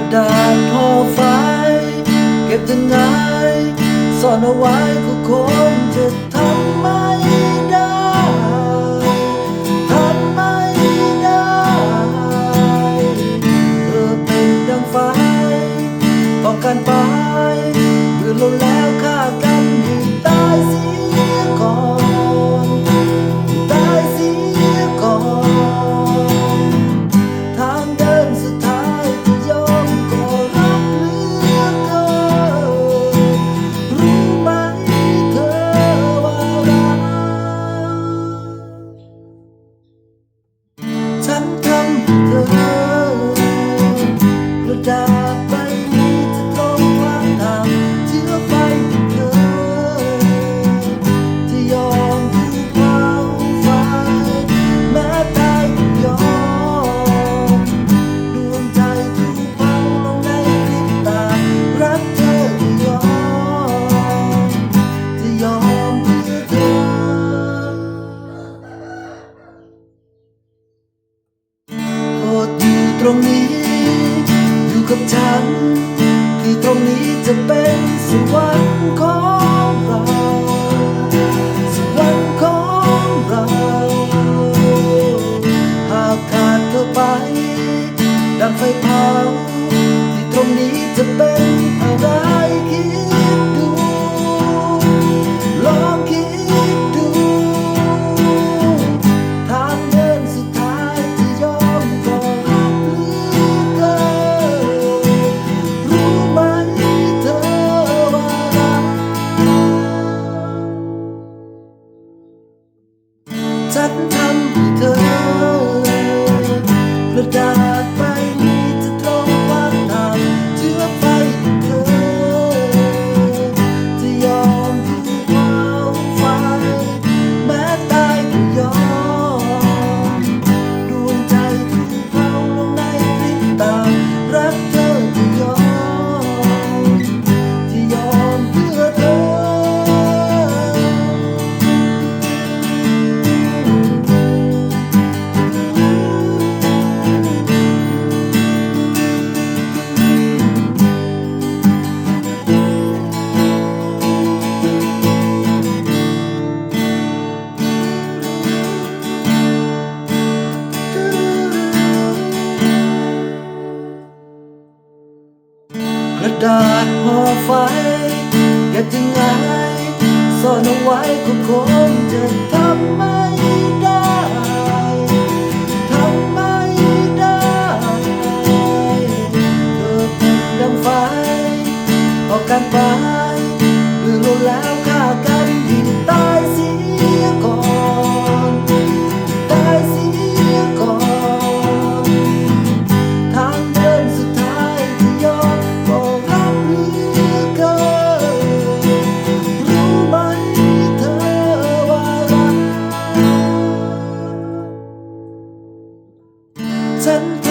ระดาษห่อไฟเก็บยังไงซ่อนเอาไว้ก็คงจะทำไม่ได้ทำไม่ได้เธอเป็นดังไฟต้องการไปเมื่อเรา ตรงนี้ อยู่กับฉัน ที่ตรงนี้จะเป็นสวรรค์ของเรา สวรรค์ของเรา หากขาดเธอไป ดังไฟเผาที่ตรงนี้จะเป็นอะไร ดาษห่อไฟอยากจะงไงซ่อนเอาไว้ก็คงจะทำไม่ได้ทำไม่ได้เธอเป็นดังไฟต่อกันไป sentir.